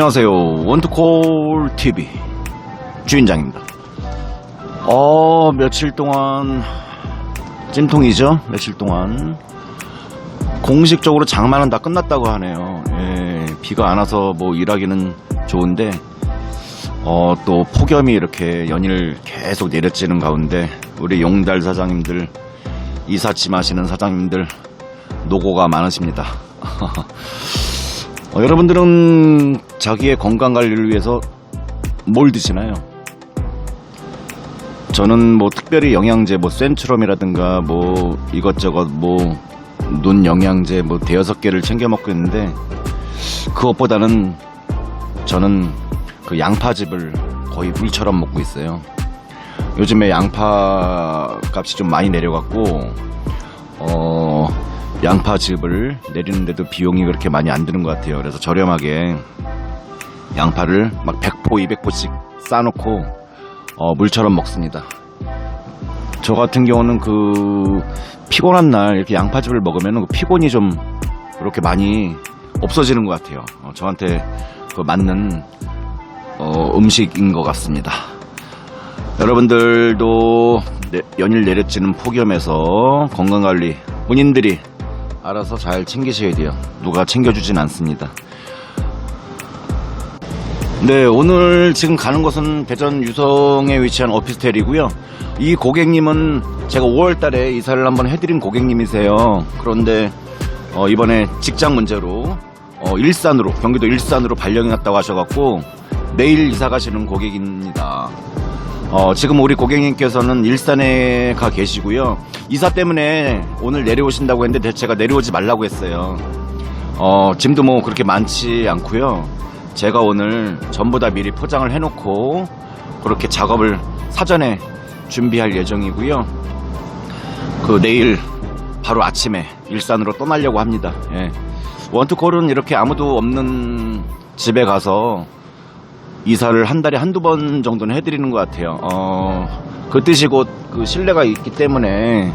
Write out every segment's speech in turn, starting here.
안녕하세요. 원투콜 TV 주인장입니다. 어, 며칠 동안 찜통이죠? 며칠 동안 공식적으로 장마는 다 끝났다고 하네요. 예, 비가 안 와서 뭐 일하기는 좋은데 어, 또 폭염이 이렇게 연일 계속 내려지는 가운데 우리 용달 사장님들 이삿짐 하시는 사장님들 노고가 많으십니다. 어, 여러분들은 자기의 건강 관리를 위해서 뭘 드시나요? 저는 뭐 특별히 영양제 뭐 센트럼이라든가 뭐 이것저것 뭐 눈 영양제 뭐 대여섯 개를 챙겨 먹고 있는데 그것보다는 저는 그 양파즙을 거의 물처럼 먹고 있어요. 요즘에 양파 값이 좀 많이 내려갔고 어 양파즙을 내리는데도 비용이 그렇게 많이 안 드는 것 같아요. 그래서 저렴하게 양파를 막 100포, 200포씩 싸놓고 어, 물처럼 먹습니다. 저 같은 경우는 그 피곤한 날 이렇게 양파즙을 먹으면 그 피곤이 좀 이렇게 많이 없어지는 것 같아요. 어, 저한테 그 맞는 어, 음식인 것 같습니다. 여러분들도 내- 연일 내려지는 폭염에서 건강관리 본인들이 알아서 잘 챙기셔야 돼요. 누가 챙겨주진 않습니다. 네, 오늘 지금 가는 곳은 대전 유성에 위치한 오피스텔이고요. 이 고객님은 제가 5월 달에 이사를 한번 해드린 고객님이세요. 그런데 어, 이번에 직장 문제로 어, 일산으로 경기도 일산으로 발령이 났다고 하셔갖고 내일 이사 가시는 고객입니다. 어, 지금 우리 고객님께서는 일산에 가 계시고요. 이사 때문에 오늘 내려오신다고 했는데 제가 내려오지 말라고 했어요. 어, 짐도 뭐 그렇게 많지 않고요. 제가 오늘 전부 다 미리 포장을 해놓고 그렇게 작업을 사전에 준비할 예정이고요. 그 내일 바로 아침에 일산으로 떠나려고 합니다. 예. 원투콜은 이렇게 아무도 없는 집에 가서 이사를 한 달에 한두 번 정도는 해드리는 것 같아요. 어, 그 뜻이 곧 그 신뢰가 있기 때문에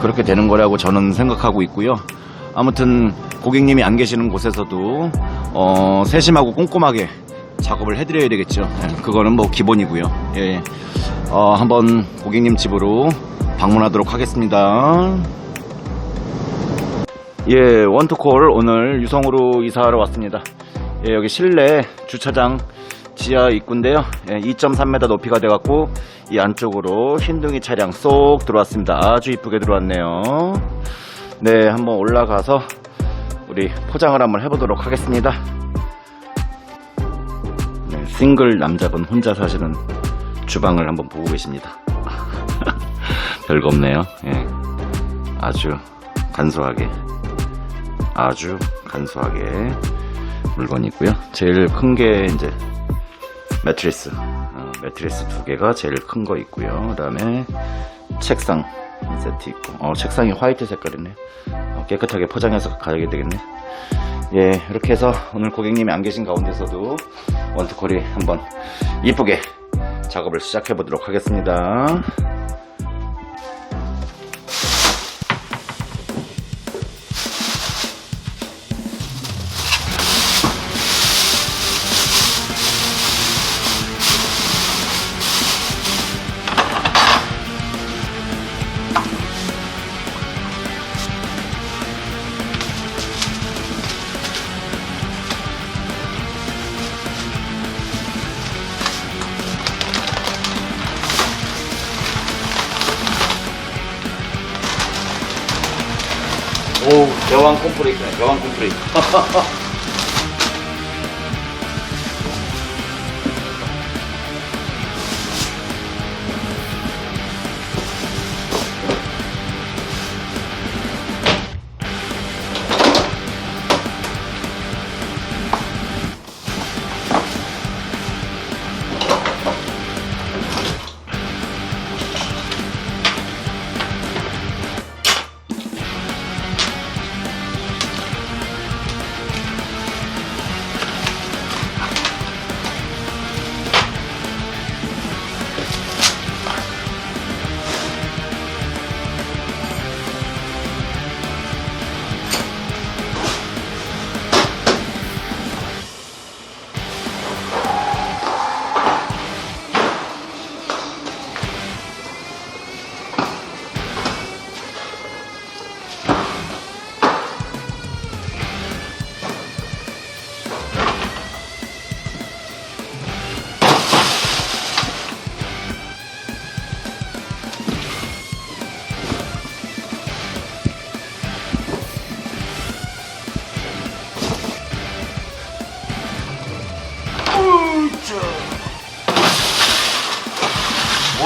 그렇게 되는 거라고 저는 생각하고 있고요. 아무튼 고객님이 안 계시는 곳에서도 어, 세심하고 꼼꼼하게 작업을 해드려야 되겠죠. 예, 그거는 뭐 기본이고요. 예, 어, 한번 고객님 집으로 방문하도록 하겠습니다. 예, 원투콜 오늘 유성으로 이사하러 왔습니다. 예, 여기 실내 주차장 지하 입구인데요. 예, 2.3m 높이가 돼갖고 이 안쪽으로 흰둥이 차량 쏙 들어왔습니다. 아주 이쁘게 들어왔네요. 네, 한번 올라가서 우리 포장을 한번 해보도록 하겠습니다. 네, 싱글 남자분 혼자 사시는 주방을 한번 보고 계십니다. 별거 없네요. 예, 아주 간소하게 아주 간소하게 물건이 있고요. 제일 큰 게 이제 매트리스, 어, 매트리스 두 개가 제일 큰 거 있고요. 그다음에 책상 한 세트 있고, 어, 책상이 화이트 색깔이네요. 어, 깨끗하게 포장해서 가야 되겠네. 예, 이렇게 해서 오늘 고객님이 안 계신 가운데서도 원투콜이 한번 이쁘게 작업을 시작해 보도록 하겠습니다. 여왕 콤프레이크네, 여왕 콤프레이크.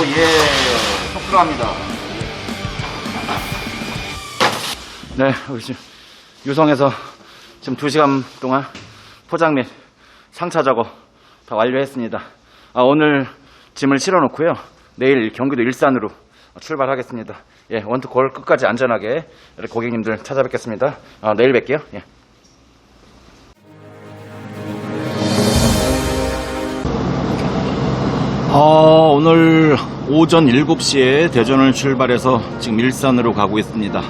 오예. 속 들어갑니다. 네 우리 지금 유성에서 지금 2시간 동안 포장 및 상차 작업 다 완료했습니다. 아, 오늘 짐을 실어 놓고요. 내일 경기도 일산으로 출발하겠습니다. 예 원투콜 끝까지 안전하게 고객님들 찾아뵙겠습니다. 아, 내일 뵐게요. 예. 어, 오늘 오전 7시에 대전을 출발해서 지금 일산으로 가고 있습니다.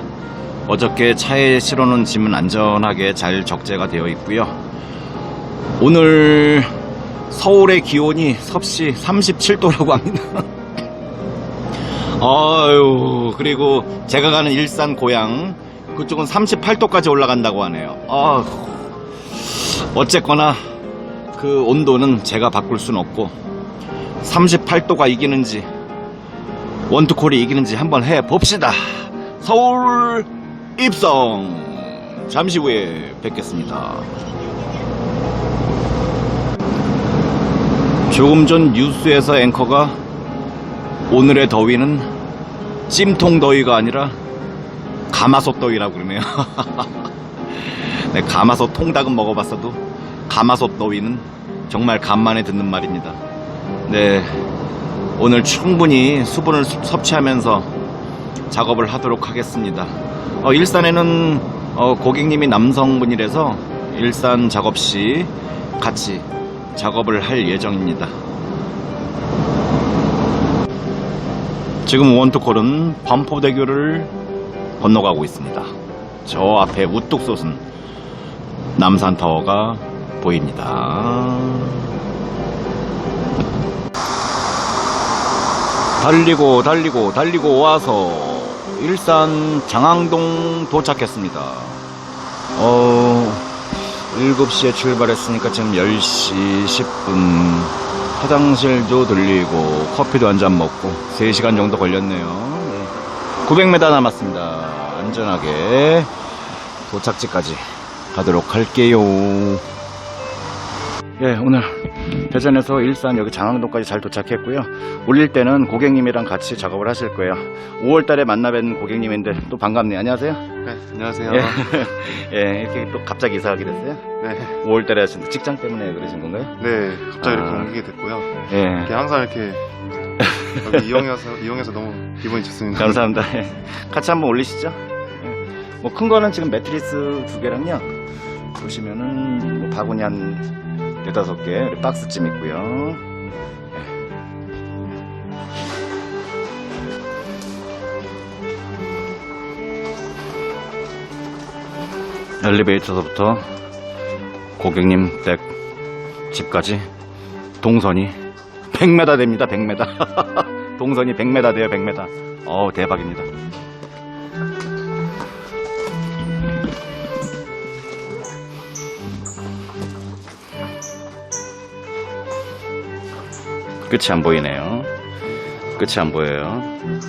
어저께 차에 실어놓은 짐은 안전하게 잘 적재가 되어 있고요. 오늘 서울의 기온이 섭씨 37도라고 합니다. 아유, 그리고 제가 가는 일산 고향, 그쪽은 38도까지 올라간다고 하네요. 아, 어쨌거나 그 온도는 제가 바꿀 수는 없고, 38도가 이기는지 원투콜이 이기는지 한번 해 봅시다. 서울 입성 잠시 후에 뵙겠습니다. 조금 전 뉴스에서 앵커가 오늘의 더위는 찜통 더위가 아니라 가마솥 더위라고 그러네요. 네, 가마솥 통닭은 먹어봤어도 가마솥 더위는 정말 간만에 듣는 말입니다. 네, 오늘 충분히 수분을 섭- 섭취하면서 작업을 하도록 하겠습니다. 어, 일산에는 어, 고객님이 남성분이라서 일산 작업 시 같이 작업을 할 예정입니다. 지금 원투콜은 반포대교를 건너가고 있습니다. 저 앞에 우뚝 솟은 남산타워가 보입니다. 달리고 달리고 달리고 와서 일산 장항동 도착했습니다. 어, 7시에 출발했으니까 지금 10시 10분. 화장실도 들리고 커피도 한 잔 먹고 3시간 정도 걸렸네요. 900m 남았습니다. 안전하게 도착지까지 가도록 할게요. 예, 오늘 대전에서 일산 여기 장항동까지 잘 도착했고요. 올릴 때는 고객님이랑 같이 작업을 하실 거예요. 5월 달에 만나 뵌 고객님인데 또 반갑네요. 안녕하세요. 네, 안녕하세요. 예. 예, 이렇게 또 갑자기 이사하게 됐어요? 네, 5월 달에 하신 직장 때문에 그러신 건가요? 네, 갑자기 이렇게 아. 옮기게 됐고요. 예. 이렇게 항상 이렇게 여기 이용해서 이용해서 너무 기분이 좋습니다. 감사합니다. 예. 같이 한번 올리시죠. 예. 뭐큰 거는 지금 매트리스 두 개랑요. 보시면은 뭐 바구니 한 네다섯 개 박스쯤 있고요. 예. 엘리베이터서부터 고객님 댁 집까지 동선이 100m 됩니다. 100m. 동선이 100m 돼요. 100m. 어우 대박입니다. 끝이 안 보이네요. 끝이 안 보여요.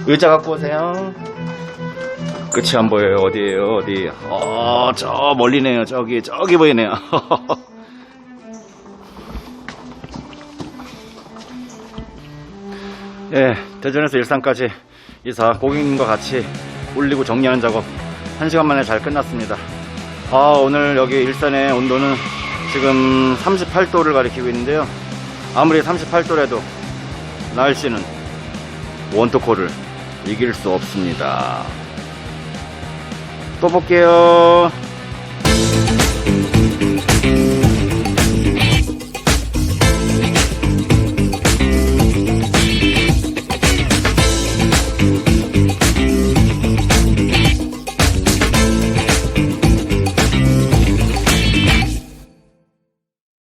의자 갖고 오세요. 끝이 안 보여요. 어디에요? 어디? 어, 저 멀리네요. 저기, 저기 보이네요. 예, 대전에서 일산까지 이사 고객님과 같이 올리고 정리하는 작업 1시간 만에 잘 끝났습니다. 아, 오늘 여기 일산의 온도는 지금 38도를 가리키고 있는데요. 아무리 38도라도 날씨는 원토코를 이길 수 없습니다. 또 볼게요.